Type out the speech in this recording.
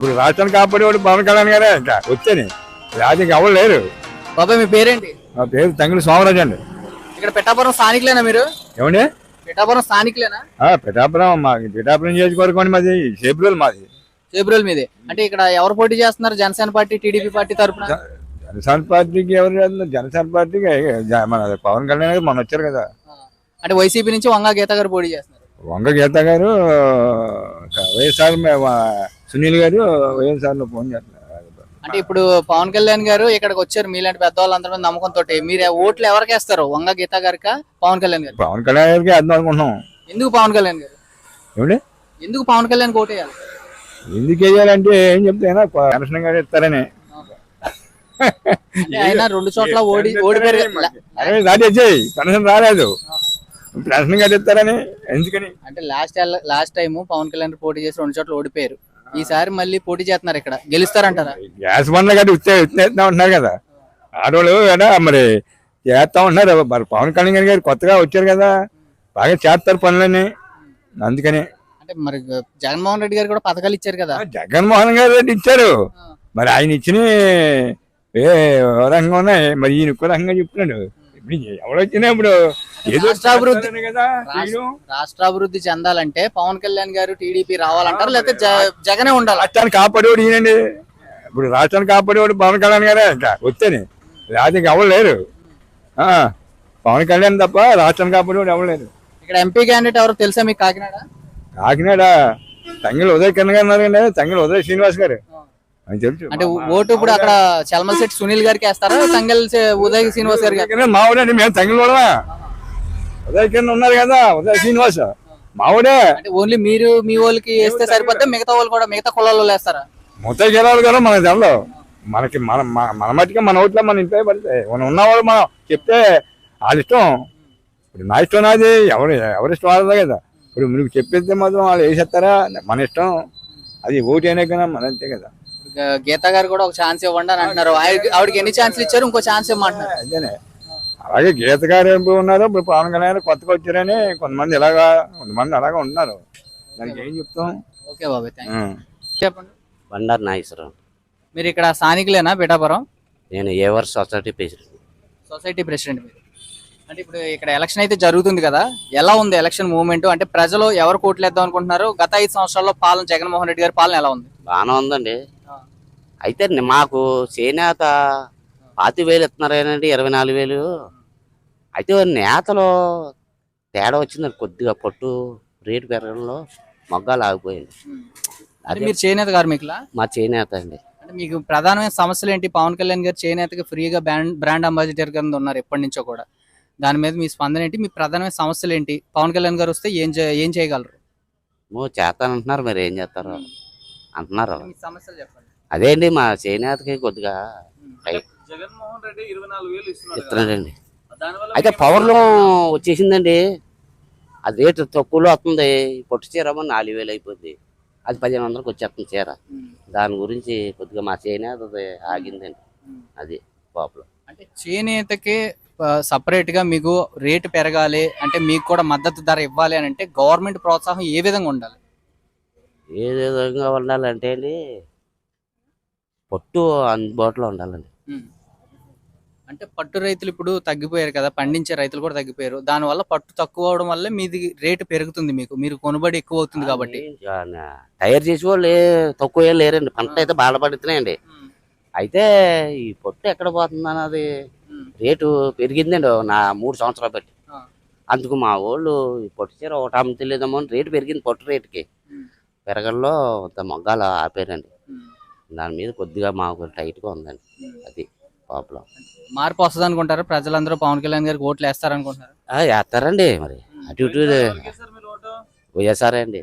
ఇప్పుడు రాష్ట్రాన్ని కాపాడేవాడు పవన్ కళ్యాణ్ గారే ఇంకా వచ్చాని. రాజకీయ ఎవరు లేరు. బాబాయ్ మీ పేరేంటి? నా పేరు తంగిడి సోమరాజు అండి. ఇక్కడ పిఠాపురం స్థానికులేనా మీరు? ఏమండి? పిఠాపురం స్థానికులేనా? ఆ, పిఠాపురం మా పిఠాపురం నియోజకవర్గం మాది చేబ్రోలు మాది. చేబ్రోల్ మీదే. అంటే ఇక్కడ ఎవరు పోటీ చేస్తున్నారు? జనసేన పార్టీ టీడీపీ పార్టీ తరపున? జనసేన పార్టీకి ఎవరు చేస్తున్నారు జనసేన పార్టీకి జ- మన పవన్ కళ్యాణ్ గారు మొన్న వచ్చారు కదా. అంటే వైసీపీ నుంచి వంగా గీత గారు పోటీ చేస్తున్నారు. వంగ గీత గారు వైఎస్ఆర్ మే- వా- సునీల్ గారు వైఎస్ఆర్లో ఫోన్ చేస్తున్నారు అంటే ఇప్పుడు పవన్ కళ్యాణ్ గారు ఇక్కడికి వచ్చారు మీలాంటి పెద్దవాళ్ళందరూ మీద నమ్మకంతో మీరు ఓట్లు ఎవరికి వేస్తారు? వంగ గీత గారికా పవన్ కళ్యాణ్ గారు పవన్ కళ్యాణ్ గారికి అర్థం అనుకుంటున్నాం. ఎందుకు పవన్ కళ్యాణ్ గారు? ఏమండి? ఎందుకు పవన్ కళ్యాణ్ ఓటేయాలి ఎందుకు వేయాలంటే ఏం చెప్తాయినా పెన్షన్ గారు ఇస్తారని ఆయన రెండు చోట్ల ఓడి దాటేచ్చాయి పెన్షన్ రాలేదు. పెన్షన్ గారు ఇస్తారని ఎందుకని? అంటే last last time Pawan Kalyan పోటీ చేసి రెండు చోట్ల ఓడిపోయారు. ఈసారి మళ్ళీ పోటీ చేస్తున్నారు ఇక్కడ. గెలుస్తారంటారా? గ్యాస్ బండ్లు గట్టి వచ్చే వచ్చేస్తా ఉంటున్నారు కదా. ఆడవాళ్ళు కదా మరి చేస్తా ఉంటున్నారు మరి పవన్ కళ్యాణ్ గారు కొత్తగా వచ్చారు కదా. బాగా చేస్తారు పనులని అందుకని. అంటే మరి జగన్మోహన్ రెడ్డి గారు కూడా పథకాలు ఇచ్చారు కదా. జగన్మోహన్ గారు రెడ్డి ఇచ్చారు. మరి ఆయన ఇచ్చిన ఏ ఓ రకంగా ఉన్నాయి. మరి ఈయన ఇంకో రకంగా చెప్తున్నాడు. ఇప్పుడు రాష్ట్రాభివృద్ధి- కదా. రాష్ట్రాభివృద్ధి చెందాలంటే పవన్ కళ్యాణ్ గారు టీడీపీ రావాలంటారు లేకపోతే జగనే ఉండాలి? రాష్ట్రాన్ని కాపాడేవాడు ఈయనండి. ఇప్పుడు రాష్ట్రాన్ని కాపాడేవాడు పవన్ కళ్యాణ్ గారే వచ్చాని రాజకీయ ఎవరు లేరు. ఆ, పవన్ కళ్యాణ్ తప్ప రాష్ట్రాన్ని కాపాడేవాడు ఎవరు లేరు. ఇక్కడ ఎంపీ క్యాండిడేట్ ఎవరో తెలుసా మీకు కాకినాడ? కాకినాడ తంగిల్ ఉదయ్ కిరణ్ గారు ఉన్నారు తంగిల్ ఉదయ్ శ్రీనివాస్ గారు. అని తెలుసు. అంటే ఓటు ఇప్పుడు అక్కడ చల్మల్ శెట్టి సునీల్ గారికి వేస్తారా? తంగల్ ఉదయ్ శ్రీనివాస్ గారికి మావుడండి మేము తంగిల్ కూడా ఉదయ్ కిరణ్ ఉన్నారు కదా ఉదయ్ శ్రీనివాస్. మావుడే. అంటే ఓన్లీ మీరు మీ వాళ్ళకి వేస్తే సరిపోతే మిగతా వాళ్ళు కూడా మిగతా కులాల్లో వేస్తారా ముత్తయ్య జిల్లాలు కదా మనకి తెలదు మనకి మన మన- మన మట్టిగా మన ఓట్లో మన ఇంట్లో పడతాయి మనం ఉన్నవాళ్ళు మనం చెప్తే వాళ్ళ ఇష్టం. ఇప్పుడు నా ఇష్టం నాది ఎవరు ఎవరి ఇష్టం వాళ్ళదే కదా. ఇప్పుడు మీకు చెప్పేస్తే మాత్రం వాళ్ళు వేసేస్తారా మన ఇష్టం. అది ఓటు అయినా కదా మన అంతే కదా. గీత గారు కూడా ఒక ఛాన్స్ ఇవ్వండి అని అంటున్నారు. ఆవిడ- ఆవిడకి ఎన్ని ఛాన్స్లు ఇచ్చారు? ఇంకో ఛాన్స్ ఇవ్వమంటున్నారు అదేనే అలాగే గీత గారు ఏమి ఉన్నారు ఇప్పుడు పవన్ కళ్యాణ్ కొత్తగా వచ్చారని కొంతమంది ఇలాగా కొంతమంది అలాగా ఉన్నారు. దానికి ఏం చెప్తాం? ఓకే బాబాయ్. చెప్పండి. బండారు నాగేశ్వరరావు. మీరు ఇక్కడ స్థానికులేనా పిఠాపురం? నేను ఏవర్ సొసైటీ ప్రెసిడెంట్. సొసైటీ ప్రెసిడెంట్ మీరు. అంటే ఇప్పుడు ఇక్కడ ఎలక్షన్ అయితే జరుగుతుంది కదా. ఎలా ఉంది ఎలక్షన్ మూవ్మెంట్? అంటే ప్రజలు ఎవరు కోట్లేద్దాం అనుకుంటున్నారు? గత ఐదు సంవత్సరాల్లో పాలన జగన్మోహన్ రెడ్డి గారి పాలన ఎలా ఉంది? బాగానే ఉందండి. అయితే మాకు చేనేత పాతి వేలు ఇస్తున్నారేనండి ఇరవై నాలుగు వేలు. అయితే నేతలో తేడా వచ్చింది కొద్దిగా పట్టు రేటు పెరగడంలో మొగ్గాలు ఆగిపోయింది అంటే మీరు చేనేత కార్మికులా మా చేనేత అండి. అంటే మీకు ప్రధానమైన సమస్యలు ఏంటి? పవన్ కళ్యాణ్ గారు చేనేతకి ఫ్రీగా బ్రాండ్ బ్రాండ్ అంబాసిడర్ కింద ఉన్నారు ఎప్పటి నుంచో కూడా. దాని మీద మీ స్పందన ఏంటి? మీ ప్రధానమైన సమస్యలు ఏంటి? పవన్ కళ్యాణ్ గారు వస్తే ఏం చే- ఏం చేయగలరు? మో చేస్తానంటున్నారు మరి ఏం చేస్తారు? అంటున్నారు. సమస్యలు చెప్పండి. అదే అండి మా చేనేతకి కొద్దిగా పై- జగన్మోహన్ రెడ్డి ఇరవై నాలుగు వేలు ఇస్తున్నాడండి. అయితే పవర్లో వచ్చేసిందండి. అది రేటు తక్కువలో వస్తుంది. పొట్టు చీర నాలుగు వేలు అయిపోద్ది. అది పదిహేను వందలకు వచ్చేస్తుంది చీర. దాని గురించి కొద్దిగా మా చేనేత ఆగిందండి. అది ప్రాబ్లం. అంటే చేనేతకి సపరేట్గా మీకు రేటు పెరగాలి అంటే మీకు కూడా మద్దతు ధర ఇవ్వాలి అని అంటే గవర్నమెంట్ ప్రోత్సాహం ఏ విధంగా ఉండాలి? ఏ విధంగా ఉండాలంటే అండి పొట్టు అందుబాటులో ఉండాలండి. అంటే పట్టు రైతులు ఇప్పుడు తగ్గిపోయారు కదా పండించే రైతులు కూడా తగ్గిపోయారు. దాని వల్ల పట్టు తక్కువ అవడం వల్ల మీది రేటు పెరుగుతుంది మీకు. మీరు కొనుబడి ఎక్కువ అవుతుంది కాబట్టి. తయారు చేసే వాళ్ళు తక్కువ లేరండి. పంట అయితే బాధపడుతున్నాయండి. అయితే ఈ పొట్టు ఎక్కడ పోతుంది అన్నది రేటు పెరిగిందండి నా మూడు సంవత్సరాలు బట్టి. అందుకు మా వాళ్ళు ఈ పొట్టు చీర ఒకటి అమ్ముతలేదేమో అని రేటు పెరిగింది పొట్టు రేటుకి. పెరగల్లో మొగ్గాలు ఆపారండి. దాని మీద కొద్దిగా మాకు టైట్గా ఉందండి. అది ప్రాబ్లం. మార్పు వస్తుంది అనుకుంటారు? ప్రజలందరూ పవన్ కళ్యాణ్ గారికి ఓట్లు వేస్తారు అనుకుంటున్నారు వేస్తారండి మరి. అటు ఇటు వైఎస్ఆర్ అండి.